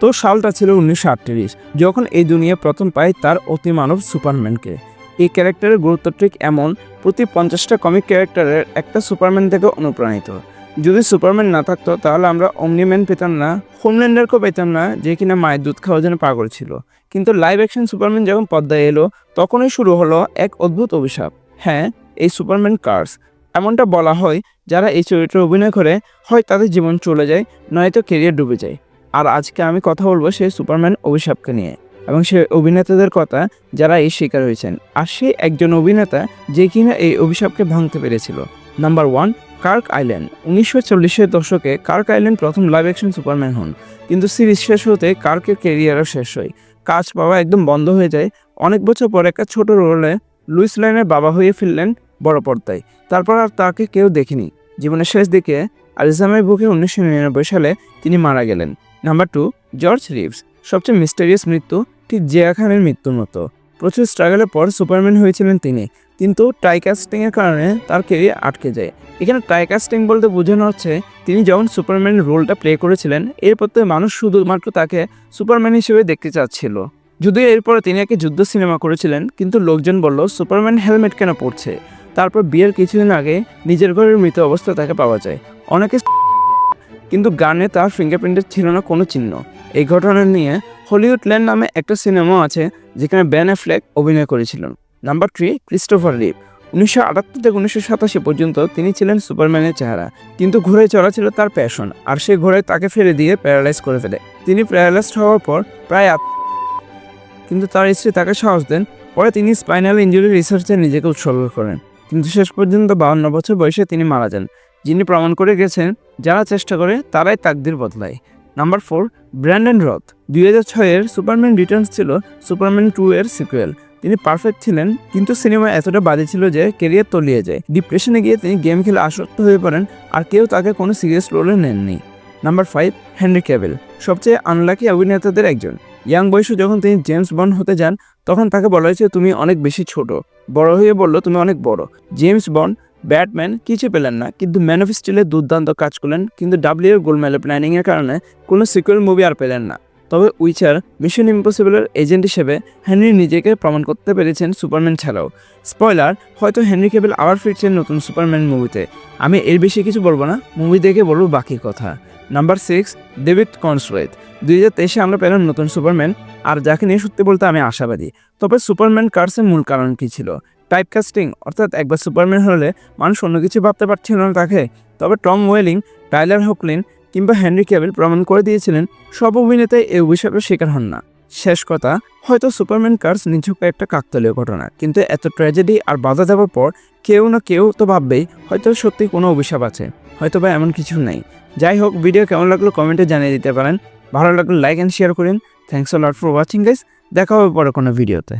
তো সালটা ছিল উনিশশো আটত্রিশ, যখন এই দুনিয়া প্রথম পায় তার অতিমানব সুপারম্যানকে। এই ক্যারেক্টারের গুরুত্ব ঠিক এমন, প্রতি পঞ্চাশটা কমিক ক্যারেক্টারের একটা সুপারম্যান থেকে অনুপ্রাণিত। যদি সুপারম্যান না থাকতো, তাহলে আমরা অমনিম্যান পেতাম না, হোমল্যান্ডারকেও পেতাম না, যে কিনা মায়ের দুধ খাওয়ার জন্য পাগল ছিল। কিন্তু লাইভ অ্যাকশন সুপারম্যান যখন পদ্মায় এলো, তখনই শুরু হলো এক অদ্ভুত অভিশাপ। হ্যাঁ এই সুপারম্যান কার্স। এমনটা বলা হয়, যারা এই চরিত্রে অভিনয় করে, হয় তাদের জীবন চলে যায়, নয়তো কেরিয়ার ডুবে যায়। আর আজকে আমি কথা বলব সেই সুপারম্যান অভিশাপকে নিয়ে এবং সে অভিনেতাদের কথা যারা এই শিকার হয়েছেন। আর সে একজন অভিনেতা যে কিনা এই অভিশাপকে ভাঙতে পেরেছিল। নাম্বার ওয়ান কার্ক আইল্যান্ড উনিশশো চল্লিশের দশকে কার্ক আইল্যান্ড প্রথম লাইভ অ্যাকশন সুপারম্যান হন। কিন্তু সিরিজ শেষ হতে কার্কের কেরিয়ারও শেষ হয়। কাজ পাওয়া একদম বন্ধ হয়ে যায়। অনেক বছর পর একটা ছোট রোলে লুইস লাইনের বাবা হয়ে ফিরলেন বড় পর্দায়। তারপর আর তাকে কেউ দেখেনি। জীবনের শেষ দিকে আলজামের বুকে উনিশশো নিরানব্বই সালে তিনি মারা গেলেন। নাম্বার টু জর্জ রিভস সবচেয়ে মিস্টেরিয়াস মৃত্যু, ঠিক জিয়া খানের মৃত্যুর মতো। প্রচুর স্ট্রাগলের পর সুপারম্যান হয়েছিলেন তিনি, কিন্তু টাইকাস্টিংয়ের কারণে তার কেরিয়ার আটকে যায়। এখানে টাইকাস্টিং বলতে বোঝানো হচ্ছে, তিনি যখন সুপারম্যানের রোলটা প্লে করেছিলেন, এরপর থেকে মানুষ শুধুমাত্র তাকে সুপারম্যান হিসেবে দেখতে চাচ্ছিল। যদিও এরপরে তিনি একটি যুদ্ধ সিনেমা করেছিলেন, কিন্তু লোকজন বলল সুপারম্যান হেলমেট কেন পরছে? তারপর বিয়ের কিছুদিন আগে নিজের ঘরের মৃত অবস্থায় তাকে পাওয়া যায়। অনেকে কিন্তু গানে তার ফিঙ্গারপ্রিন্টের ছিল না কোনো চিহ্ন। এই ঘটনা নিয়ে হলিউড ল্যান্ড নামে একটা সিনেমা আছে যেখানে ব্যান অ্যাফ্লেক অভিনয় করেছিলেন। নাম্বার থ্রি ক্রিস্টোফার রিভ উনিশশো আটাত্তর থেকে উনিশশো সাতাশি পর্যন্ত তিনি ছিলেন সুপারম্যানের চেহারা, কিন্তু ঘোড়ে চড়া ছিল তার প্যাশন আর সেই ঘোড়ায় তাকে ফেলে দিয়ে প্যারালাইজ করে ফেলে। তিনি প্যারালাইজড হওয়ার পর প্রায় কিন্তু তার স্ত্রী তাকে সাহস দেন, পরে তিনি স্পাইনাল ইঞ্জুরি রিসার্চে নিজেকে উৎসর্গ করেন। কিন্তু শেষ পর্যন্ত বাউন্ন বছর বয়সে তিনি মারা যান। যিনি প্রমাণ করে গেছেন, যারা চেষ্টা করে তারাই তাকদির বদলায়। নাম্বার ফোর, ব্র্যান্ডন রথ। দুই হাজার ছয়ের সুপারম্যান রিটার্নস ছিল সুপারম্যান টু এর সিকুয়েল। তিনি পারফেক্ট ছিলেন, কিন্তু সিনেমা এতটা বাজে ছিল যে কেরিয়ার তলিয়ে যায়। ডিপ্রেশনে গিয়ে তিনি গেম খেলে আসক্ত হয়ে পড়েন আর কেউ তাকে কোনো সিরিয়াস রোলে নেননি। নাম্বার ফাইভ, হেনরি ক্যাবেল সবচেয়ে আনলাকি অভিনেতাদের একজন। ইয়াং বয়সে যখন তিনি জেমস বন্ড হতে যান, তখন তাকে বলা হয়েছে, তুমি অনেক বেশি ছোট। বড় হয়ে বলল, তুমি অনেক বড়। জেমস বন্ড ব্যাটম্যান কিছু পেলেন না, কিন্তু ম্যান অফ স্টিলে দুর্দান্ত কাজ করলেন, কিন্তু ডাব্লিউ এর গোলমেলে প্ল্যানিংয়ের কারণে কোনো সিকুয়েল মুভি আর পেলেন না। তবে উইচার মিশন ইম্পসিবলের এজেন্ট হিসেবে হেনরি নিজেকে প্রমাণ করতে পেরেছেন সুপারম্যান ছাড়াও। স্পয়লার, হয়তো হেনরি কেবল আবার ফিরছেন নতুন সুপারম্যান মুভিতে। আমি এর বেশি কিছু বলব না, মুভি দেখে বলব বাকি কথা। নাম্বার সিক্স, ডেভিড কনসওয়েথ দুই হাজার তেইশে আমরা পেলাম নতুন সুপারম্যান, আর যাকে নিয়ে সত্যি বলতে আমি আশাবাদী। তবে সুপারম্যান কার্সের মূল কারণ কী ছিল? টাইপ কাস্টিং অর্থাৎ একবার সুপারম্যান হলে মানুষ অন্য কিছু ভাবতে পারছিল না তাকে। তবে টম ওয়েলিং টাইলার হকলিন কিংবা হেনরি ক্যাবেল প্রমাণ করে দিয়েছিলেন, সব অভিনেতাই এই অভিশাপের শিকার হন না। শেষ কথা, হয়তো সুপারম্যান কার্স নিছক একটা কাকতালীয় ঘটনা, কিন্তু এত ট্র্যাজেডি আর বাধা দেওয়ার পর কেউ না কেউ তো ভাববেই, হয়তো সত্যি কোনো অভিশাপ আছে, হয়তো বা এমন কিছু নেই। যাই হোক ভিডিও কেমন লাগল কমেন্টে জানিয়ে দিতে পারেন। ভালো লাগলে লাইক অ্যান্ড শেয়ার করুন। Thanks lot for watching guys দেখা হবে পরে কোনো ভিডিওতে